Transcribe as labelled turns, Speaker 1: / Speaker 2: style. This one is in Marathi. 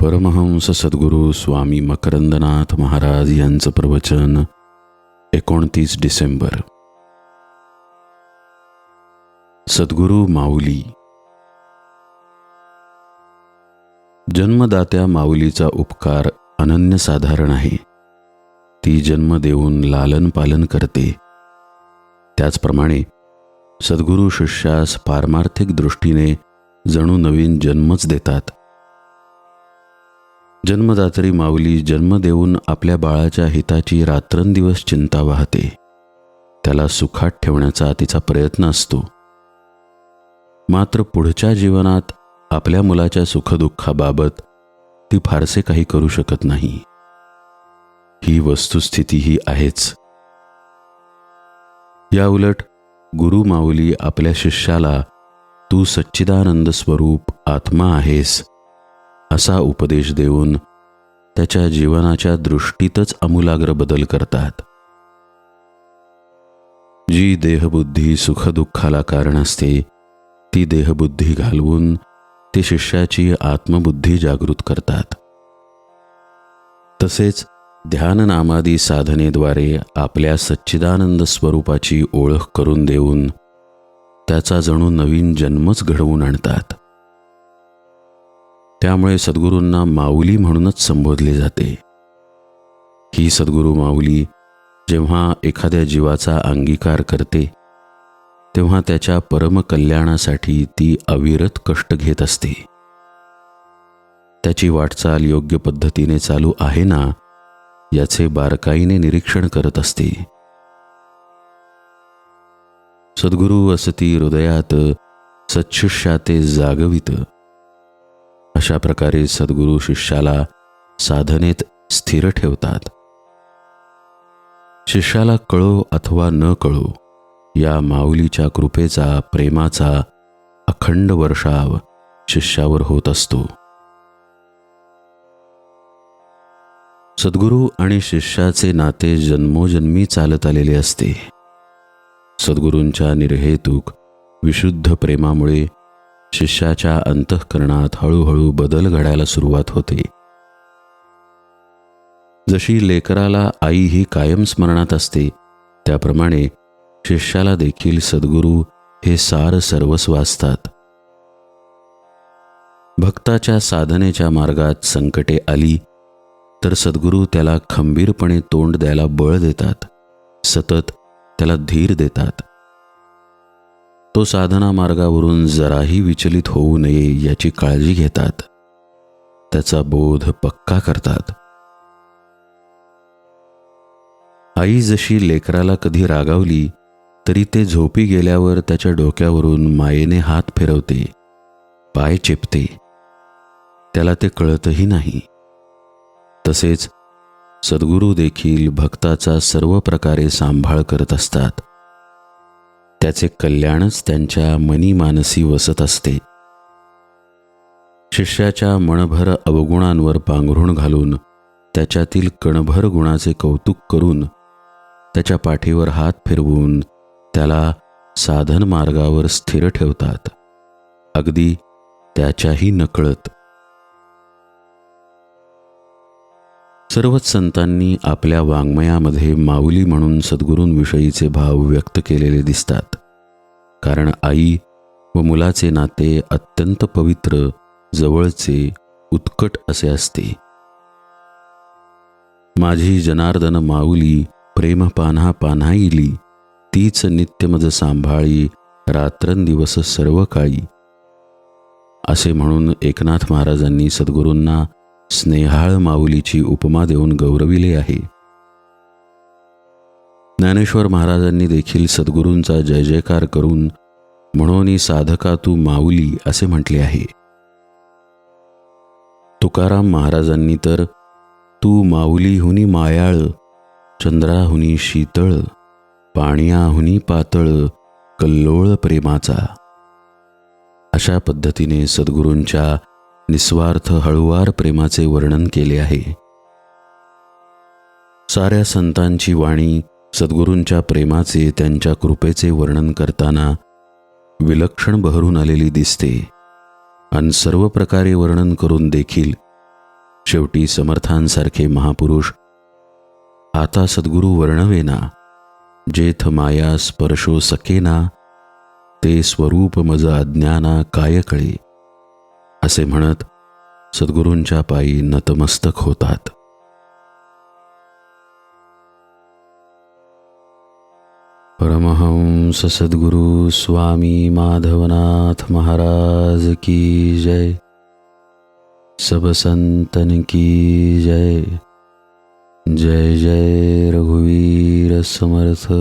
Speaker 1: परमहंस सद्गुरू स्वामी मकरंदनाथ महाराज यांचं प्रवचन एकोणतीस डिसेंबर. सद्गुरू माऊली. जन्मदात्या माऊलीचा उपकार अनन्यसाधारण आहे. ती जन्म देऊन लालन पालन करते. त्याचप्रमाणे सद्गुरू शिष्यास पारमार्थिक दृष्टीने जणू नवीन जन्मच देतात. जन्मदात्री माऊली जन्म देऊन आपल्या बाळाच्या हिताची रात्रंदिवस चिंता वाहते. त्याला सुखात ठेवण्याचा तिचा प्रयत्न असतो. मात्र पुढच्या जीवनात आपल्या मुलाच्या सुखदुःखाबाबत ती फारसे काही करू शकत नाही. ही वस्तुस्थिती ही आहेच. याउलट गुरु माऊली आपल्या शिष्याला तू सच्चिदानंद स्वरूप आत्मा आहेस. असा उपदेश देऊन त्याच्या जीवनाच्या दृष्टीतच आमूलाग्र बदल करतात. जी देहबुद्धी सुखदुःखाला कारण असते ती देहबुद्धी घालवून ते शिष्याची आत्मबुद्धी जागृत करतात. तसेच ध्याननामादी साधनेद्वारे आपल्या सच्चिदानंद स्वरूपाची ओळख करून देऊन त्याचा जणू नवीन जन्मच घडवून आणतात. त्यामुळे सद्गुरूंना माऊली म्हणूनच संबोधले जाते. ही सद्गुरू माऊली जेव्हा एखाद्या जीवाचा अंगीकार करते तेव्हा त्याच्या परमकल्याणासाठी ती अविरत कष्ट घेत असते. त्याची वाटचाल योग्य पद्धतीने चालू आहे ना याचे बारकाईने निरीक्षण करत असते. सद्गुरू असती हृदयात सच्छिष्याते जागवित. अशा प्रकारे सद्गुरू शिष्याला साधनेत स्थिर ठेवतात. शिष्याला कळो अथवा न कळो या माऊलीच्या कृपेचा प्रेमाचा अखंड वर्षाव शिष्यावर होत असतो. सद्गुरू आणि शिष्याचे नाते जन्मोजन्मी चालत आलेले असते. सद्गुरूंच्या निर्हेतुक विशुद्ध प्रेमामुळे शिष्याच्या अंतःकरणात हळूहळू बदल घडायला सुरुवात होते. जशी लेकराला आई ही कायम स्मरणात असते त्याप्रमाणे शिष्याला देखील सद्गुरू हे सार सर्वस्व असतात. भक्ताच्या साधनेच्या मार्गात संकटे आली तर सद्गुरू त्याला खंबीरपणे तोंड द्यायला बळ देतात सतत त्याला धीर देतात. तो साधना मार्गावरून जराही विचलित होऊ नये याची काळजी घेतात. त्याचा बोध पक्का करतात. आई जशी लेकराला कधी रागावली तरी ते झोपी गेल्यावर त्याच्या डोक्यावरून मायेने हात फिरवते पाय चेपते. त्याला ते कळतही नाही. तसेच सद्गुरू देखील भक्ताचा सर्व प्रकारे सांभाळ करत असतात. त्याचे कल्याणच त्यांच्या मनी मानसी वसत असते. शिष्याच्या मणभर अवगुणांवर पांघरुण घालून त्याच्यातील कणभर गुणाचे कौतुक करून त्याच्या पाठीवर हात फिरवून त्याला साधन मार्गावर स्थिर ठेवतात. अगदी त्याच्याही नकळत सर्वच संतांनी आपल्या वाङ्मयामध्ये माऊली म्हणून सद्गुरूंविषयीचे भाव व्यक्त केलेले दिसतात. कारण आई व मुलाचे नाते अत्यंत पवित्र जवळचे उत्कट असे असते. माझी जनार्दन माऊली प्रेम पान्हा पान्हाईली तीच नित्यमज सांभाळी रात्रंदिवस सर्व काळी असे म्हणून एकनाथ महाराजांनी सद्गुरूंना स्नेहाळ माऊलीची उपमा देऊन गौरविले आहे. ज्ञानेश्वर महाराजांनी देखील सद्गुरूंचा जय जयकार करून म्हणून साधका तू माऊली असे म्हटले आहे. तुकाराम महाराजांनी तर तू माऊलीहुनी मायाळ चंद्राहुनी शीतळ पाण्याहुनी पातळ कल्लोळ प्रेमाचा. अशा पद्धतीने सद्गुरूंच्या निस्वार्थ हळुवार प्रेमाचे वर्णन केले आहे. साऱ्या संतांची वाणी सद्गुरूंच्या प्रेमाचे त्यांच्या कृपेचे वर्णन करताना विलक्षण बहरून आलेली दिसते. आणि सर्व प्रकारे वर्णन करून देखील शेवटी समर्थांसारखे महापुरुष आता सद्गुरू वर्णवेना जेथ माया स्पर्शो सकेना ते स्वरूप मज अज्ञाना काय कळे. असे म्हणत सद्गुरूंच्या पायी नतमस्तक होतात. परमहंस सद्गुरु स्वामी माधवनाथ महाराज की जय. सब संतन की जय. जय जय रघुवीर समर्थ.